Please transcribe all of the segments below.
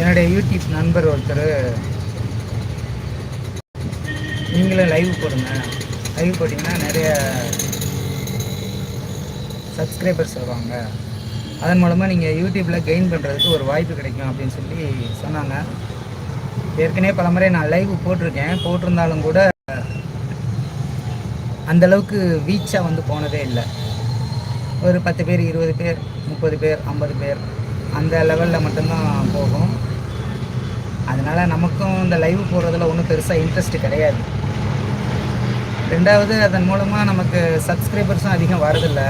என்னுடைய யூடியூப் நண்பர் ஒருத்தர் நீங்களும் லைவ் போடுங்க. லைவ் போட்டிங்கன்னா நிறைய சப்ஸ்கிரைபர்ஸ் வருவாங்க. அதன் மூலமாக நீங்கள் யூடியூப்பில் கெயின் பண்ணுறதுக்கு ஒரு வாய்ப்பு கிடைக்கும் அப்படின்னு சொல்லி சொன்னாங்க. ஏற்கனவே பல முறை நான் லைவ் போட்டிருக்கேன். போட்டிருந்தாலும் கூட அந்த அளவுக்கு வீச்சாக வந்து போனதே இல்லை. ஒரு பத்து பேர் இருபது பேர் முப்பது பேர் ஐம்பது பேர் அந்த லெவலில் மட்டும்தான் போகும். அதனால் நமக்கும் இந்த லைவ் போடுறதுல ஒன்றும் பெருசாக இன்ட்ரெஸ்ட் கிடையாது. ரெண்டாவது அதன் மூலமாக நமக்கு சப்ஸ்கிரைபர்ஸும் அதிகம் வரதில்லை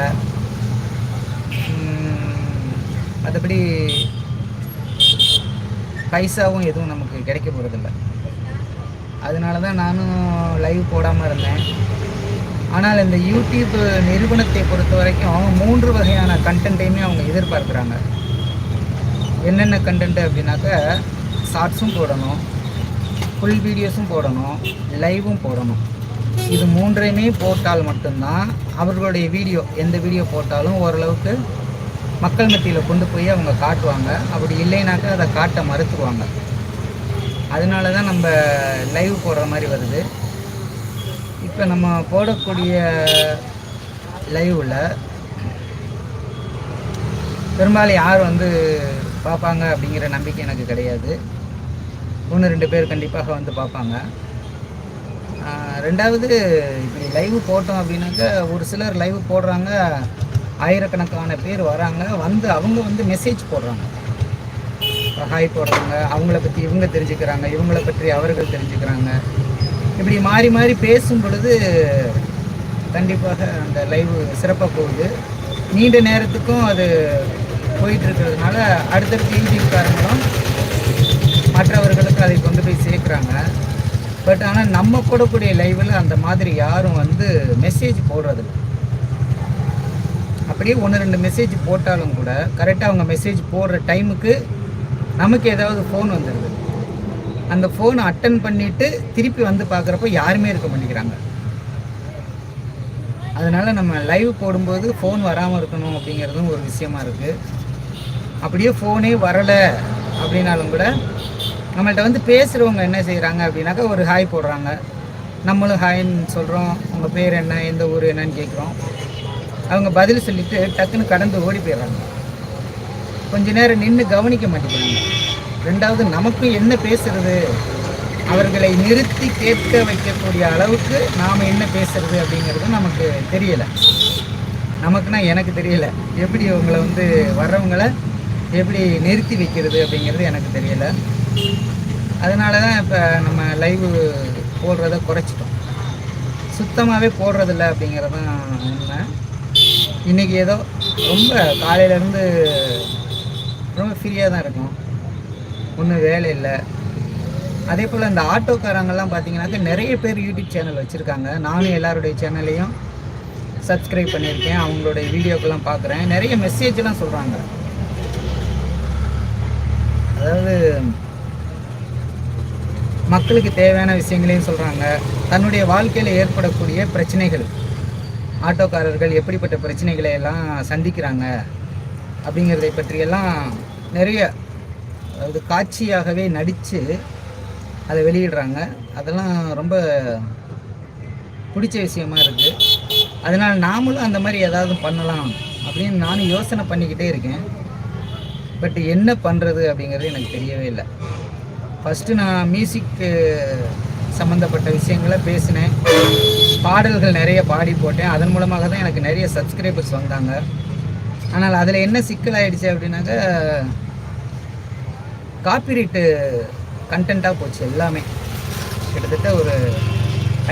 மற்றபடி பைசாவும் எதுவும் நமக்கு கிடைக்க போகிறதில்ல அதனால தான் நானும் லைவ் போடாமல் இருந்தேன். ஆனால் இந்த யூடியூப் நிறுவனத்தை பொறுத்த வரைக்கும் மூன்று வகையான கண்டென்ட்டையுமே அவங்க எதிர்பார்க்குறாங்க. என்னென்ன கண்டென்ட் அப்படின்னாக்கா ஷார்ட்ஸும் போடணும். ஃபுல் வீடியோஸும் போடணும். லைவும் போடணும். இது மூன்றையுமே போட்டால் மட்டும்தான் அவர்களுடைய வீடியோ எந்த வீடியோ போட்டாலும் ஓரளவுக்கு மக்கள் மத்தியில் கொண்டு போய் அவங்க காட்டுவாங்க. அப்படி இல்லைனாக்கா அதை காட்ட மறுத்துருவாங்க. அதனால தான் நம்ம லைவ் போடுற மாதிரி வருது. இப்போ நம்ம போடக்கூடிய லைவில் பெரும்பாலும் யார் வந்து பார்ப்பாங்க அப்படிங்கிற நம்பிக்கை எனக்கு கிடையாது. ஒன்று ரெண்டு பேர் கண்டிப்பாக வந்து பார்ப்பாங்க. ரெண்டாவது இப்படி லைவ் போட்டோம் அப்படின்னாக்கா ஒரு சிலர் லைவ் போடுறாங்க ஆயிரக்கணக்கான பேர் வராங்க வந்து அவங்க வந்து மெசேஜ் போடுறாங்க. ஹாய் போடுறாங்க அவங்கள பற்றி இவங்க தெரிஞ்சுக்கிறாங்க இவங்கள பற்றி அவர்கள் தெரிஞ்சுக்கிறாங்க. இப்படி மாறி மாறி பேசும் பொழுது கண்டிப்பாக அந்த லைவ் சிறப்பாக போகுது. நீண்ட நேரத்துக்கும் அது போயிட்டு இருக்கிறதுனால அடுத்தடுத்து யூடியூப்காரங்களும் மற்றவர்களுக்கு அதை கொண்டு போய் சேர்க்குறாங்க. பட் ஆனால் நம்ம போடக்கூடிய லைவில் அந்த மாதிரி யாரும் வந்து மெசேஜ் போடுறதில்ல அப்படியே ஒன்று ரெண்டு மெசேஜ் போட்டாலும் கூட கரெக்டாக அவங்க மெசேஜ் போடுற டைமுக்கு நமக்கு ஏதாவது ஃபோன் வந்துடுது அந்த ஃபோனை அட்டன் பண்ணிவிட்டு திருப்பி வந்து பார்க்குறப்ப யாருமே இருக்க மாட்டேங்கிறாங்க. அதனால் நம்ம லைவ் போடும்போது ஃபோன் வராமல் இருக்கணும் அப்படிங்கிறதும் ஒரு விஷயமா இருக்குது அப்படியே ஃபோனே வரலை அப்படின்னாலும் கூட நம்மள்ட்ட வந்து பேசுகிறவங்க என்ன செய்கிறாங்க அப்படின்னாக்கா ஒரு ஹாய் போடுறாங்க. நம்மளும் ஹாய்ன்னு சொல்கிறோம் உங்கள் பேர் என்ன? எந்த ஊர் என்னன்னு கேட்குறோம் அவங்க பதில் சொல்லிட்டு டக்குன்னு கடந்து ஓடி போயிடுறாங்க. கொஞ்ச நேரம் நின்று கவனிக்க மாட்டேங்கிறாங்க. ரெண்டாவது நமக்கும் என்ன பேசுறது? அவர்களை நிறுத்தி கேட்க வைக்கக்கூடிய அளவுக்கு நாம் என்ன பேசுறது அப்படிங்கிறது நமக்கு தெரியலை. நமக்குன்னா எனக்கு தெரியல. எப்படி அவங்கள வந்து வர்றவங்களை எப்படி நிறுத்தி வைக்கிறது அப்படிங்கிறது எனக்கு தெரியலை. அதனால தான் இப்போ நம்ம லைவ் போடுறத குறைச்சிட்டோம். சுத்தமாகவே போடுறதில்ல அப்படிங்கிறது தான் உண்மை. இன்றைக்கி ஏதோ ரொம்ப காலையிலேருந்து ரொம்ப ஃப்ரீயாக தான் இருக்கும். ஒன்றும் வேலை இல்லை. அதே போல் இந்த ஆட்டோக்காரங்கெல்லாம் பார்த்தீங்கன்னாக்கா நிறைய பேர் யூடியூப் சேனல் வச்சுருக்காங்க. நானும் எல்லாருடைய சேனல்லையும் சப்ஸ்கிரைப் பண்ணியிருக்கேன். அவங்களுடைய வீடியோக்கெல்லாம் பார்க்குறேன் நிறைய மெசேஜ்லாம் சொல்கிறாங்க அதாவது மக்களுக்கு தேவையான விஷயங்களையும் சொல்கிறாங்க தன்னுடைய வாழ்க்கையில் ஏற்படக்கூடிய பிரச்சனைகள். ஆட்டோக்காரர்கள் எப்படிப்பட்ட பிரச்சனைகளை எல்லாம் சந்திக்கிறாங்க அப்படிங்கிறதை பற்றியெல்லாம் நிறைய அதாவது காட்சியாகவே நடித்து அதை வெளியிடுறாங்க. அதெல்லாம் ரொம்ப பிடிச்ச விஷயமா இருக்குது அதனால் நாமளும் அந்த மாதிரி ஏதாவது பண்ணலாம் அப்படின்னு நானும் யோசனை பண்ணிக்கிட்டே இருக்கேன். பட் என்ன பண்ணுறது அப்படிங்கிறது எனக்கு தெரியவே இல்லை. ஃபஸ்ட்டு நான் மியூசிக்கு சம்மந்தப்பட்ட விஷயங்களை பேசினேன். பாடல்கள் நிறைய பாடி போட்டேன். அதன் மூலமாக தான் எனக்கு நிறைய சப்ஸ்கிரைபர்ஸ் வந்தாங்க. ஆனால் அதில் என்ன சிக்கல் ஆயிடுச்சு அப்படின்னாக்க காப்பிரைட்டு கண்டென்ட்டாக போச்சு எல்லாமே. கிட்டத்தட்ட ஒரு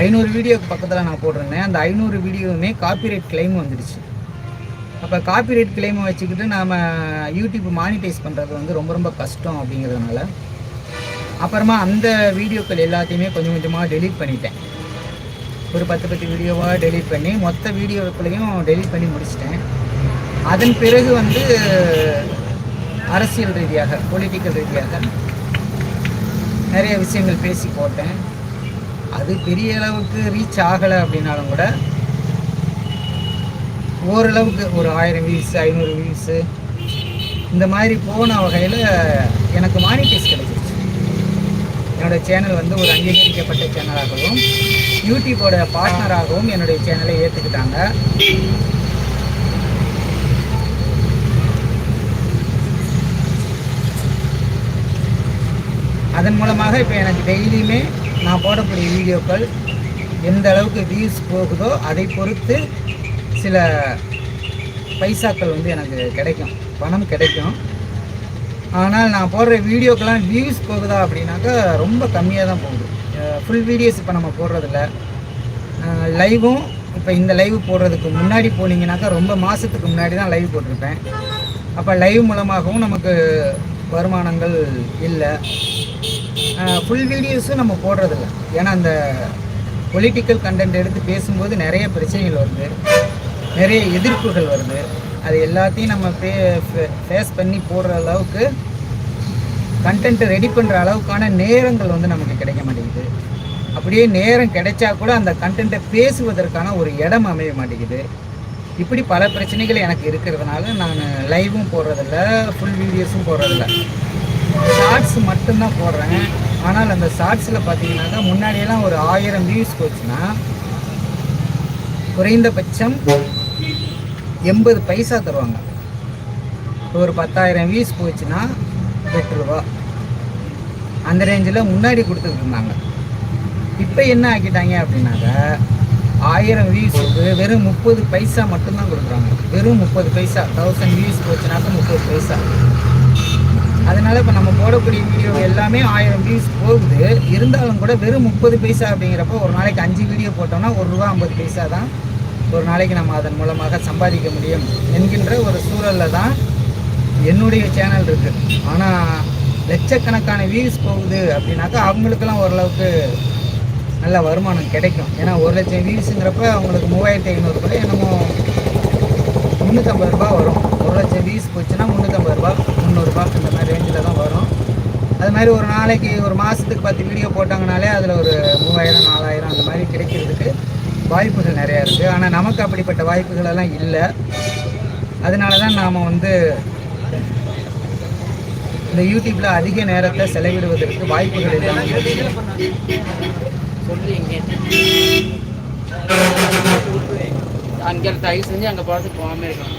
ஐநூறு வீடியோக்கு பக்கத்தில் நான் போட்டிருந்தேன். அந்த ஐநூறு வீடியோவுமே காப்பிரைட் கிளைம் வந்துடுச்சு. அப்போ காப்பிரைட் கிளைமை வச்சுக்கிட்டு நாம் யூடியூப் மானிட்டைஸ் பண்ணுறது வந்து ரொம்ப ரொம்ப கஷ்டம் அப்படிங்கிறதுனால அப்புறமா அந்த வீடியோக்கள் எல்லாத்தையுமே கொஞ்சம் கொஞ்சமாக டெலீட் பண்ணிட்டேன். ஒரு பத்து பத்து வீடியோவாக டெலீட் பண்ணி மொத்த வீடியோக்களையும் டெலீட் பண்ணி முடிச்சிட்டேன். அதன் பிறகு வந்து அரசியல் ரீதியாக பொலிட்டிக்கல் ரீதியாக நிறைய விஷயங்கள் பேசி போட்டேன். அது பெரிய அளவுக்கு ரீச் ஆகலை அப்படின்னாலும் கூட ஓரளவுக்கு ஒரு ஆயிரம் வியூஸ் ஐநூறு வியூஸு இந்த மாதிரி போன வகையில் எனக்கு மானிட்டைஸ் கிடைக்கும் என்னுடைய சேனல் வந்து ஒரு அங்கீகரிக்கப்பட்ட சேனலாகவும் யூடியூபோட பார்ட்னராகவும் என்னுடைய சேனலை ஏற்றுக்கிட்டாங்க அதன் மூலமாக இப்போ எனக்கு டெய்லியுமே நான் போடக்கூடிய வீடியோக்கள் எந்த அளவுக்கு வியூஸ் போகுதோ அதை பொறுத்து சில பைசாக்கள் வந்து எனக்கு கிடைக்கும். பணம் கிடைக்கும். ஆனால் நான் போடுற வீடியோக்கெல்லாம் வியூஸ் போகுதா அப்படின்னாக்கா ரொம்ப கம்மியாக தான் போகுது. ஃபுல் வீடியோஸ் இப்போ நம்ம போடுறதில்ல. லைவும் இப்போ இந்த லைவ் போடுறதுக்கு முன்னாடி போனீங்கன்னாக்கா ரொம்ப மாதத்துக்கு முன்னாடி தான் லைவ் போட்டிருப்பேன். அப்போ லைவ் மூலமாகவும் நமக்கு வருமானங்கள் இல்லை. ஃபுல் வீடியோஸும் நம்ம போடுறதில்ல. ஏன்னா அந்த பொலிட்டிக்கல் கண்டென்ட் எடுத்து பேசும்போது நிறைய பிரச்சனைகள் வருது. நிறைய எதிர்ப்புகள் வருது. அது எல்லாத்தையும் நம்ம ஃபே ஃபேஸ் பண்ணி போடுற அளவுக்கு கண்டென்ட் ரெடி பண்ணுற அளவுக்கான நேரங்கள் வந்து நமக்கு கிடைக்க மாட்டேங்குது. அப்படியே நேரம் கிடைச்சா கூட அந்த கண்டென்ட்டை பேசுவதற்கான ஒரு இடம் அமைய மாட்டேங்குது. இப்படி பல பிரச்சனைகள் எனக்கு இருக்கிறதுனால நான் லைவும் போடுறதில்ல ஃபுல் வீடியோஸும் போடுறதில்ல. ஷார்ட்ஸ் மட்டும்தான் போடுறேன். ஆனால் அந்த ஷார்ட்ஸில் பார்த்தீங்கன்னாக்கா முன்னாடியெல்லாம் ஒரு ஆயிரம் வியூஸ் போச்சுன்னா குறைந்தபட்சம் எண்பது பைசா தருவாங்க. ஒரு பத்தாயிரம் வியூஸ் போச்சுன்னா எட்டு ரூபா. அந்த ரேஞ்சில் முன்னாடி கொடுத்துட்ருந்தாங்க இப்போ என்ன ஆக்கிட்டாங்க அப்படின்னாக்கா ஆயிரம் வியூஸுக்கு வெறும் முப்பது பைசா மட்டும்தான் கொடுக்குறாங்க. வெறும் முப்பது பைசா. தௌசண்ட் வியூஸ் போச்சுனாக்கா முப்பது பைசா. அதனால இப்போ நம்ம போடக்கூடிய வீடியோ எல்லாமே ஆயிரம் வியூஸ் போகுது. இருந்தாலும் கூட வெறும் முப்பது பைசா அப்படிங்கிறப்போ ஒரு நாளைக்கு அஞ்சு வீடியோ போட்டோம்னா ஒரு ரூபா ஐம்பது பைசா தான் ஒரு நாளைக்கு நம்ம அதன் மூலமாக சம்பாதிக்க முடியும் என்கின்ற ஒரு சூழலில் தான் என்னுடைய சேனல் இருக்குது ஆனால் லட்சக்கணக்கான வியூஸ் போகுது அப்படின்னாக்கா அவங்களுக்கெல்லாம் ஓரளவுக்கு நல்ல வருமானம் கிடைக்கும். ஏன்னா ஒரு லட்சம் வியூஸுங்கிறப்ப அவங்களுக்கு மூவாயிரத்தி ஐநூறு கூட என்னமோ முந்நூற்றம்பது ரூபா வரும். ஒரு லட்சம் வியூஸ் போச்சுன்னா முந்நூற்றம்பது ரூபா முந்நூறுரூபா இந்த மாதிரி ரேஞ்சில் தான் வரும். அது மாதிரி ஒரு நாளைக்கு ஒரு மாதத்துக்கு பத்து வீடியோ போட்டாங்கனாலே அதில் ஒரு மூவாயிரம் நாலாயிரம் அந்த மாதிரி கிடைக்கிறதுக்கு வாய்ப்புகள் நிறையா இருக்குது ஆனால் நமக்கு அப்படிப்பட்ட வாய்ப்புகள் எல்லாம் இல்லை. அதனால தான் நாம் வந்து இந்த யூடியூப்பில் அதிக நேரத்தை செலவிடுவதற்கு வாய்ப்புகள் அங்கே தயவு செஞ்சு அங்கே பார்த்து போகாம இருக்கலாம்.